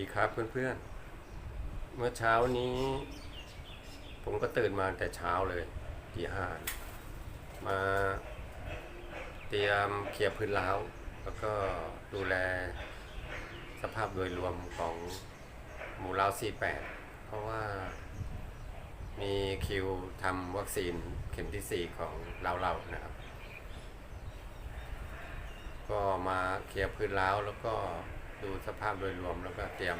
ดีครับเพื่อนๆ เมื่อเช้านี้ ผมก็ตื่นมาแต่เช้าเลยตีห้ามาเตรียมเคลียร์พื้นร้าว แล้วก็ดูแลสภาพโดยรวมของหมู่ร้าว 48 เพราะว่ามีคิวทำวัคซีนเข็มที่ 4 ของเราเรานะครับ ก็มาเคลียร์พื้นร้าวแล้วก็ ดูสภาพโดยรวมแล้วก็เตรียม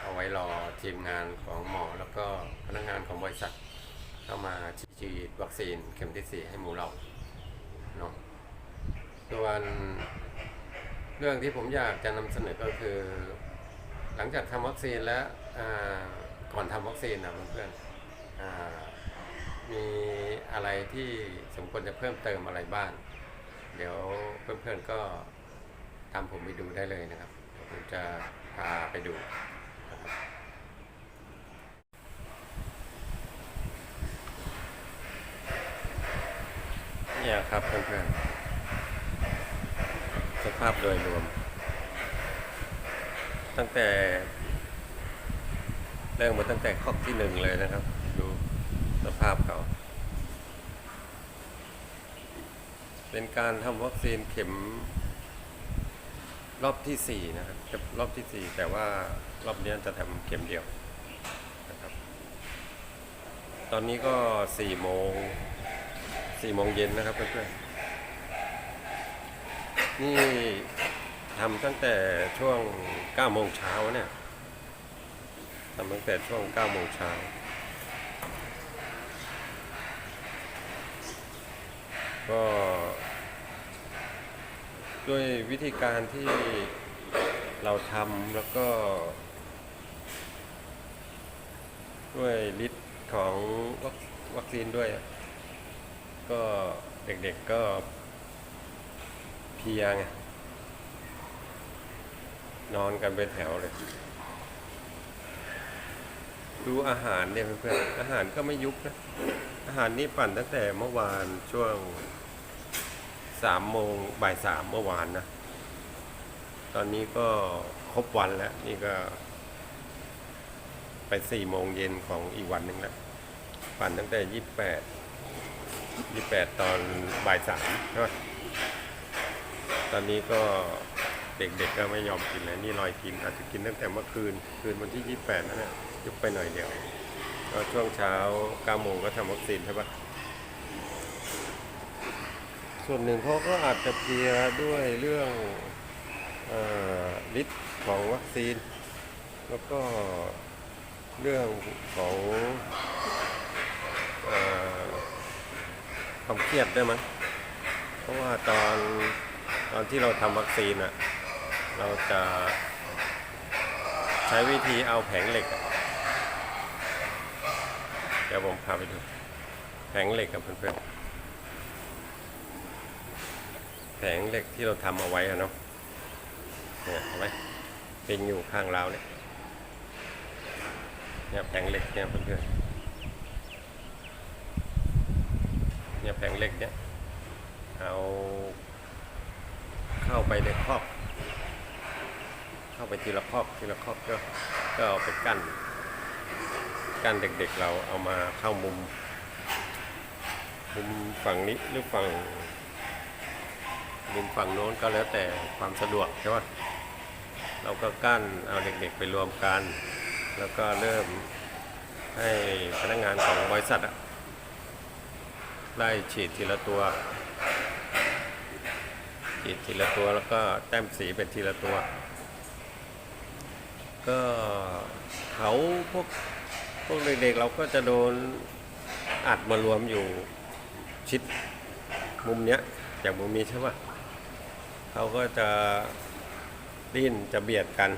เอาไว้รอทีมงานของหมอ แล้วก็พนักงานของบริษัทเข้ามาฉีดวัคซีนเข็มที่ 4 ให้หมูเราเนาะส่วนเรื่องที่ผมอยากจะนำเสนอก็คือ หลังจากทำวัคซีนแล้วก่อนทำวัคซีนนะเพื่อนๆอ่ามีอะไรที่สมควรจะเพิ่มเติมอะไรบ้างเดี๋ยวเพื่อนๆก็ตามผมไปดูได้เลยนะครับ ผมจะพาไปดูเนี่ยครับเพื่อนๆสภาพโดยรวม ตั้งแต่เริ่มมาตั้งแต่ข้อที่หนึ่งเลยนะครับ ดูสภาพเขาเป็นการทำวัคซีนเข็ม รอบที่สี่นะครับรอบที่สี่แต่ว่ารอบนี้จะทำเข็มเดียวนะครับ ตอนนี้ก็สี่โมงสี่โมงเย็นนะครับเพื่อนๆนี่ทำตั้งแต่ช่วงเก้าโมงเช้าเนี่ยทำตั้งแต่ช่วงเก้าโมงเช้าก็ ด้วยวิธีการที่เราทำแล้วก็ ด้วยฤทธิ์ของวัคซีนด้วย ก็เด็กๆก็เพียไงนอนกันเป็นแถวเลย ดูอาหารเนี่ยเพื่อนๆอาหารก็ไม่ยุบนะ อาหารนี่ปั่นตั้งแต่เมื่อวานช่วง สามโมงบ่ายสามเมื่อวานนะ ตอนนี้ก็ครบวันแล้ว นี่ก็ ไปสี่โมงเย็นของอีกวันหนึ่งแล้ว ปั่นตั้งแต่ยี่แปดยี่แปดตอนบ่ายสามใช่ไหมตอนนี้ก็เด็กๆก็ไม่ยอมกินแล้วนี่ลอยกินอาจจะกินตั้งแต่เมื่อคืน คืนวันที่ยี่แปดนั่นแหละยุบไปหน่อยเดียวก็ช่วงเช้า9โมงก็ทำวัคซีนใช่ปะ ส่วนหนึ่งเขาก็อาจจะเพลียด้วยเรื่องฤทธิ์ของวัคซีน แล้วก็เรื่องของอความเครียดได้วยมั้งเพราะว่าตอนตอนที่เราทำวัคซีนอะเราจะใช้วิธีเอาแผงเหล็ก เดี๋ยวผมพาไปดู แผงเหล็กกับเพื่อนๆ แผงเหล็กที่เราทำเอาไว้อะเนาะเนี่ยเห็นไหมเป็นอยู่ข้างเราเนี่ยเนี่ยแผงเหล็กเนี่ยเพื่อนๆเนี่ยแผงเหล็กเนี่ยเอาเข้าไปในครอบ เข้าไปทีละครอบทีละครอบก็ก็เอาไปกั้นกั้นเด็กๆเราเอามาเข้ามุมมุมฝั่งนี้หรือฝั่ง มุมฝั่งโน้นก็แล้วแต่ความสะดวกใช่ไหมเราก็กั้นเอาเด็กๆไปรวมกัน แล้วก็เริ่มให้พนักงานของบริษัทอะไล่ฉีดทีละตัว ฉีดทีละตัวแล้วก็แต้มสีเป็นทีละตัว ก็เขาพวกพวกเด็กๆเราก็จะโดนอัดมารวมอยู่ชิดมุมเนี้ยจากมุมนี้ใช่ปะ เขาก็จะดิ้นจะเบียดกัน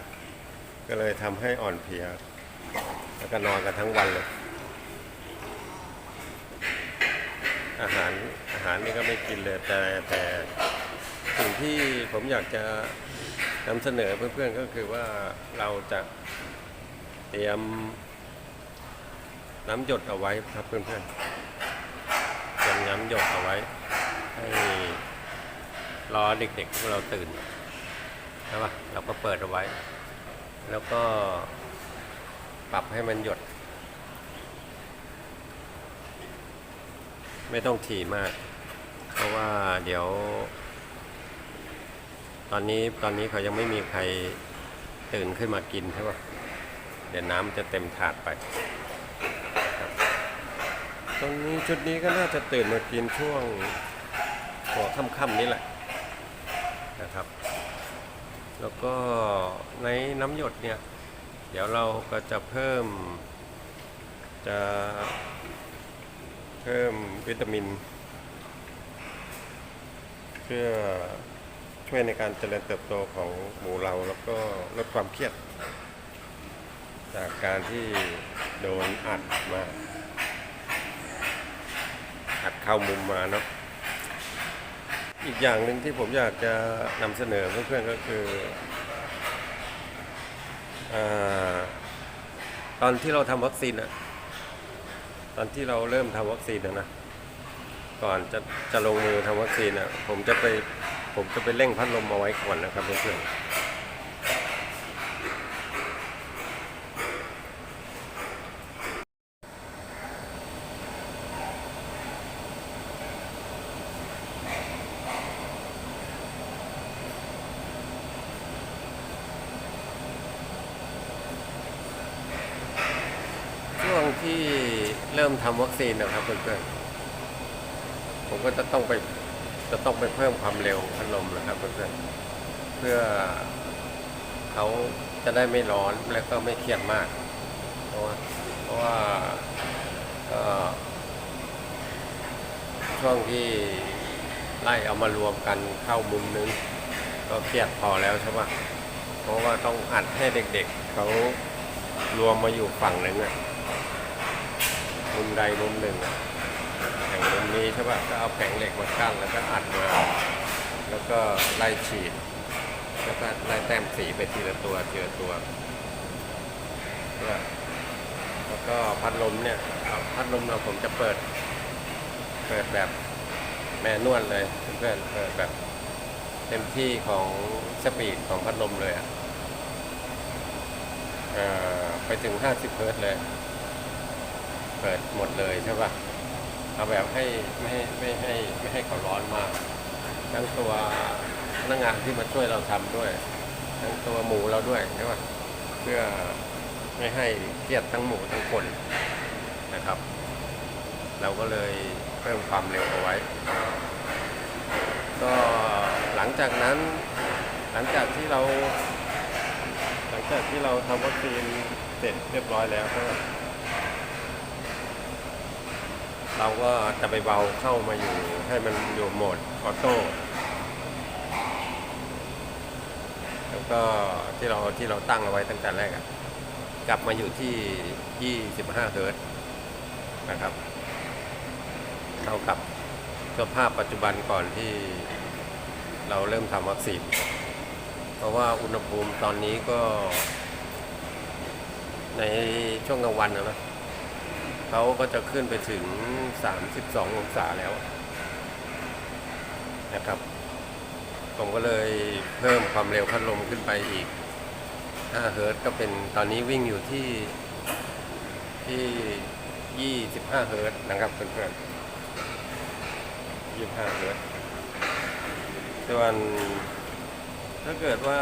ก็เลยทำให้อ่อนเพลีย แล้วก็นอนกันทั้งวันเลย อาหารอาหารนี่ก็ไม่กินเลยแต่แต่สิ่งที่ผมอยากจะนำเสนอเพื่อนๆก็คือว่าเราจะเตรียมน้ำหยดเอาไว้ครับเพื่อนๆเตรียมน้ำหยดเอาไว้ให้ รอเด็กๆพวกเราตื่นใช่ปะเราก็เปิดเอาไว้ แล้วก็ปรับให้มันหยด ไม่ต้องถี่มาก เพราะว่าเดี๋ยว ตอนนี้ตอนนี้เขายังไม่มีใครตื่นขึ้นมากินใช่ปะเดี๋ยวน้ำจะเต็มถาดไปตรงนี้ชุดนี้ก็น่าจะตื่นมากินช่วงหัวค่ำๆนี้แหละ แล้วก็ในน้ำหยดเนี่ย เดี๋ยวเราก็จะเพิ่ม จะเพิ่มวิตามิน เพื่อช่วยในการเจริญเติบโตของหมูเราแล้วก็ลดความเครียด จากการที่โดนอัดมา อัดเข้ามุมมาเนาะ อีกอย่างหนึ่งที่ผมอยากจะนำเสนอเพื่อนๆก็คืออตอนที่เราทำวัคซีนอะตอนที่เราเริ่มทำวัคซีนนะ ก่อนจะจะลงมือทำวัคซีนอะผมจะไปผมจะไปเร่งพัดลมเอาไว้ก่อนนะครับเพื่อนๆช่วง ที่เริ่มทำวัคซีนนะครับเพื่อนๆ ผมก็จะต้องไปจะต้องไปเพิ่มความเร็วพัดลมนะครับเพื่อนๆ เพื่อเขาจะได้ไม่ร้อนและก็ไม่เครียดมาก เพราะว่าเพราะว่าก็ช่วงที่ไล่เอามารวมกันเข้ามุมนึง ก็เครียดพอแล้วใช่ปะเพราะว่าต้องอัดให้เด็กๆเขารวมมาอยู่ฝั่งหนึ่งอะ มุมใดมุมหนึ่งอะแผงมุมนี้ใช่ป่ะก็เอาแผงเหล็กมากั้นแล้วก็อัดมาแล้วก็ไล่ฉีด แล้วก็ไล่แต้มสีไปทีละตัวทีละตัวแล้วก็พัดลมเนี่ยพัดลมเราผมจะเปิด เปิดแบบแมนนวลเลยเพื่อนเปิดแบบเต็มที่ของสปีดของพัดลมเลยอะเอ่อไปถึง 50 เฮิร์ตเลย เปิดหมดเลยใช่ป่ะเอาแบบให้ไม่ให้ไม่ให้ไม่ให้เขาร้อนมาก ทั้งตัวพนักงานที่มาช่วยเราทำด้วย ทั้งตัวหมูเราด้วยใช่ไหมเพื่อไม่ให้เครียดทั้งหมูทั้งคนนะครับ เราก็เลยเพิ่มความเร็วเอาไว้ ก็หลังจากนั้นหลังจากที่เรา หลังจากที่เราทำวัคซีนเสร็จเรียบร้อยแล้วก็ เราก็จะไปเบาเข้ามาอยู่ให้มันอยู่โหมดออโต้แล้วก็ที่เราที่เราตั้งเอาไว้ตั้งแต่แรกอะกลับมาอยู่ที่ 25 เฮิร์ตซ์นะครับเท่ากับสภาพปัจจุบันก่อนที่เราเริ่มทำวัคซีน เพราะว่าอุณหภูมิตอนนี้ก็ในช่วงกลางวันนะนะ เขาก็จะขึ้นไปถึง 32 องศาแล้วนะครับ ผมก็เลยเพิ่มความเร็วพัดลมขึ้นไปอีก 5 เฮิร์ตซ์ก็เป็นตอนนี้วิ่งอยู่ที่ที่ 25 เฮิร์ตซ์นะครับเพื่อนๆ25 เฮิร์ตซ์ส่วนถ้าเกิดว่า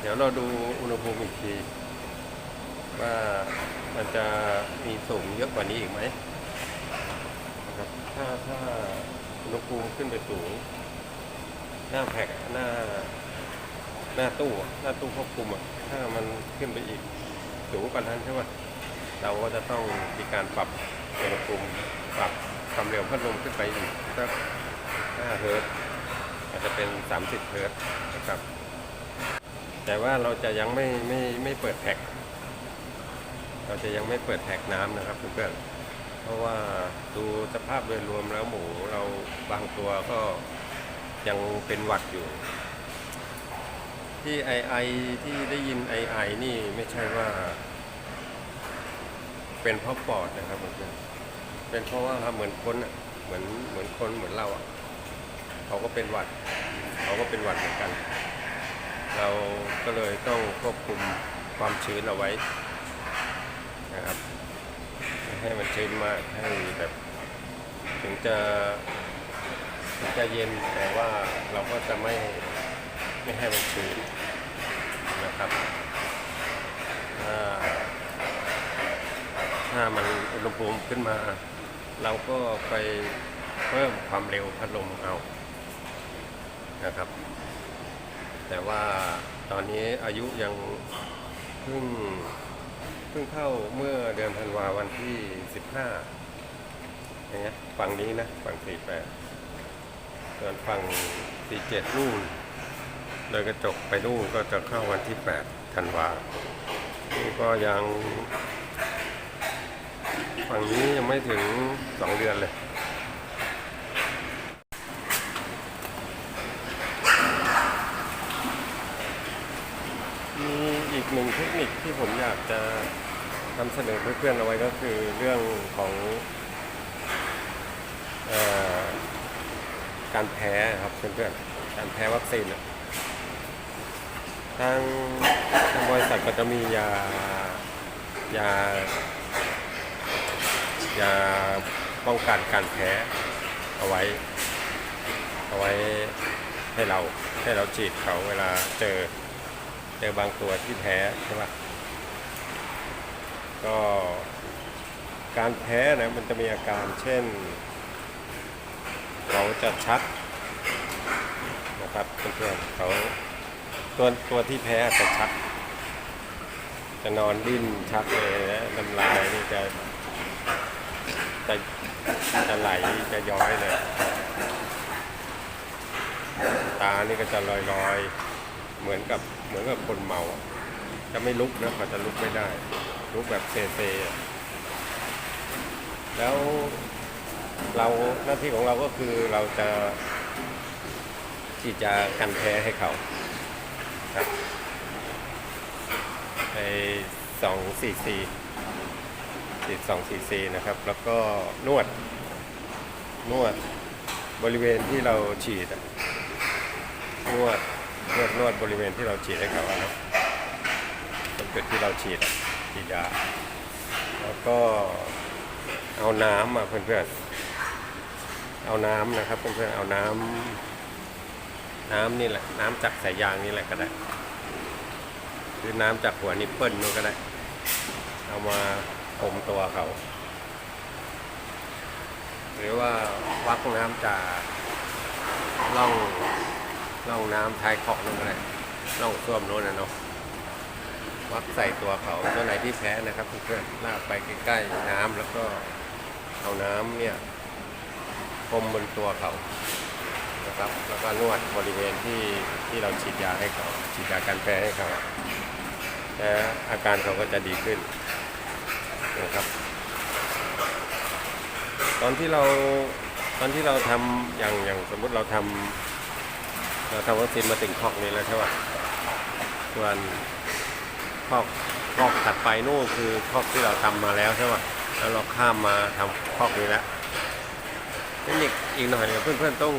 เดี๋ยวเราดูอุณหภูมิอีกทีว่า มันจะมีสูงเยอะกว่านี้อีกไหมนะครับถ้าถ้าอุณหภูมิขึ้นไปสูง หน้าแพ็กหน้า หน้าตู้หน้าตู้ควบคุมอะถ้ามันขึ้นไปอีกสูงกว่านั้นใช่ไหมเราก็จะต้องมีการปรับอุณหภูมิปรับความเร็วพัดลมขึ้นไปอีกสัก5เฮิร์ตอาจจะเป็น 30 เฮิร์ตนะครับ แต่ว่าเราจะยังไม่ไม่ไม่เปิดแพ็ก เราจะยังไม่เปิดแท็กน้ำนะครับเพื่อนๆเพราะว่าดูสภาพโดยรวมแล้วหมูเราบางตัวก็ยังเป็นหวัดอยู่ ที่ไอไอที่ได้ยินไอไอนี่ไม่ใช่ว่าเป็นเพราะปอดนะครับเพื่อนๆเป็นเพราะว่าเหมือนคนอะเหมือนเหมือนคนเหมือนเราอะเขาก็เป็นหวัด เขาก็เป็นหวัดเหมือนกัน เราก็เลยต้องควบคุมความชื้นเอาไว้ นะครับให้มันชื้นมากให้แบบถึงจะถึงจะเย็นแต่ว่าเราก็จะไม่ไม่ให้มันชื้นนะครับถ้าถ้ามันอุณหภูมิขึ้นมา เราก็ไปเพิ่มความเร็วพัดลมเอานะครับ แต่ว่าตอนนี้อายุยังเพิ่ง พิ่งเข้าเมื่อเดือนธันวาวันที่15อย่างเงี้ยฝั่งนี้นะฝั่ง48ส่วนฝั่ง47นู่นโดยกระจกไปนู่นก็จะเข้าวันที่8ธันวานี่ก็ยัง ฝั่งนี้ยังไม่ถึง2เดือนเลยมีอีกหนึ่งเทคนิคที่ผมอยากจะ นำเสนอเพื่อนๆเอาไว้ก็คือเรื่องของออการแพ้ครับเพื่อนๆการแพ้วัคซีนอะทางทางบริษัทก็จะมียายายาป้องกันการแพ้เอาไว้ เอาไว้ให้เราให้เราฉีดเขาเวลาเจอเจอบางตัวที่แพ้ใช่ปะ ก็การแพ้นะมันจะมีอาการเช่น เขาจะชักนะครับเพื่อนๆเขาตัวตัวที่แพ้จะชัก จะนอนดิ้นชักเลยนะน้ำลายนี่จะจะจะไหลจะย้อยเลยตานี่ก็จะลอยลอยเหมือนกับเหมือนกับคนเมา จะไม่ลุกนะเขาจะลุกไม่ได้ ลุกแบบเซเซแล้วเราหน้าที่ของเราก็คือเราจะฉีดยากันแพ้ให้เขาครับในสองซีซีฉีดสองซีซีนะครับ แล้วก็นวด นวดบริเวณที่เราฉีดนวดนวดนวดบริเวณที่เราฉีดให้เขาอะครับตรงจุดที่เราฉีด อะฉีดา แล้วก็เอาน้ำมาเพื่อนๆ เอาน้ำนะครับเพื่อนๆ เอาน้ำน้ำนี่แหละ น้ำจากสายยางนี่แหละก็ได้ หรือน้ำจากหัวนิปเปิลนู่นก็ได้ เอามาพรมตัวเขา หรือว่าวักน้ำจากล่องล่องน้ำท้ายเกาะนั่นก็ได้ล่องส้วมโน้นนะเนาะ วักใส่ตัวเขาตัวไหนที่แพ้นะครับเพื่อนๆลากไปใกล้ๆน้ำแล้วก็เอาน้ำเนี่ยพรมบนตัวเขานะครับ แล้วก็นวดบริเวณที่ที่เราฉีดยาให้เขาฉีดยากันแพ้ให้เขาและอาการเขาก็จะดีขึ้นนะครับ ตอนที่เราตอนที่เราทำอย่างอย่างสมมุติเราทำเราทำวัคซีนมาถึงคอกนี้แล้วใช่ป่ะส่วน คอกคอกถัดไปนู่นคือคอกที่เราทำมาแล้วใช่ป่ะแล้วเราข้ามมาทำคอกนี้แล้วเทคนิคอีกหน่อยเนี่ยเพื่อนๆต้อง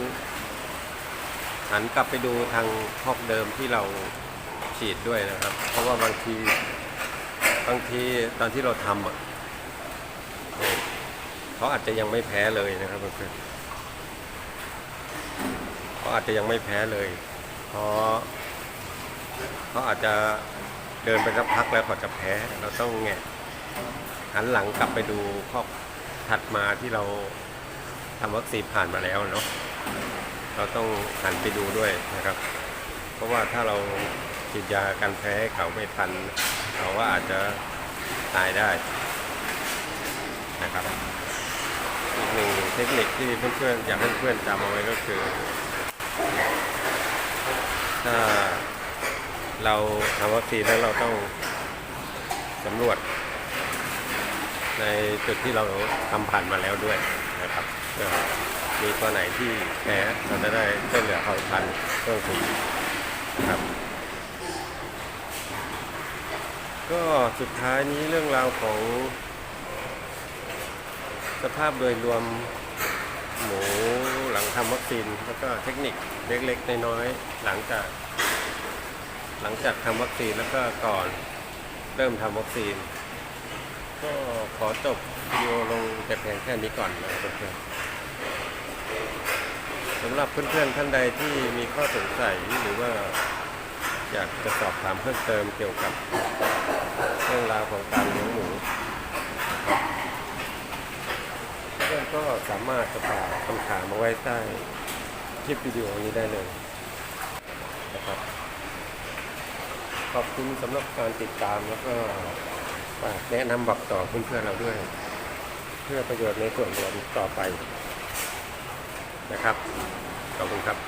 หันกลับไปดูทางคอกเดิมที่เราฉีดด้วยนะครับ เพราะว่าบางทีบางทีตอนที่เราทำอะเออเขาอาจจะยังไม่แพ้เลยนะครับเพื่อนๆเขาอาจจะยังไม่แพ้เลยเพราะเขาอาจจะ เดินไปสักพักแล้วเขาจะแพ้ เราต้องแงะหันหลังกลับไปดูข้อถัดมาที่เราทำวัคซีนผ่านมาแล้วเนาะเราต้องหันไปดูด้วยนะครับ เพราะว่าถ้าเราฉีดยากันแพ้เขาไม่ทัน เขาว่าอาจจะตายได้นะครับอีกหนึ่งเทคนิคที่เพื่อนๆอยากให้เพื่อนจำเอาไว้ก็คือ ถ้า เราทำวัคซีนแล้วเราต้องสำรวจ ในจุดที่เราทำผ่านมาแล้วด้วยนะครับมีตัวไหนที่แพ้เราจะได้ช่วยเหลือเขาทันเพิ่มขึ้นนะครับ ก็สุดท้ายนี้เรื่องราวของ สภาพโดยรวมหมูหลังทำวัคซีน แล้วก็เทคนิคเล็กๆ น้อยๆ หลังจาก หลังจากทำวัคซีนแล้วก็ก่อนเริ่มทำวัคซีน ก็ขอจบวิดีโอลงแต่เพียงแค่นี้ก่อนนะครับเพื่อนๆสำหรับเพื่อนๆท่านใดที่มีข้อสงสัยหรือว่าอยากจะสอบถามเพิ่มเติมเกี่ยวกับเรื่องราวของการเลี้ยงหมูเพื่อนก็สามารถจะฝากคำถามมาไว้ใต้คลิปวิดีโอนี้ได้เลยนะครับ ขอบคุณสำหรับการติดตามแล้วก็ฝากแนะนำบอกต่อเพื่อนๆเราด้วย เพื่อประโยชน์ในส่วนรวมต่อไปนะครับขอบคุณครับ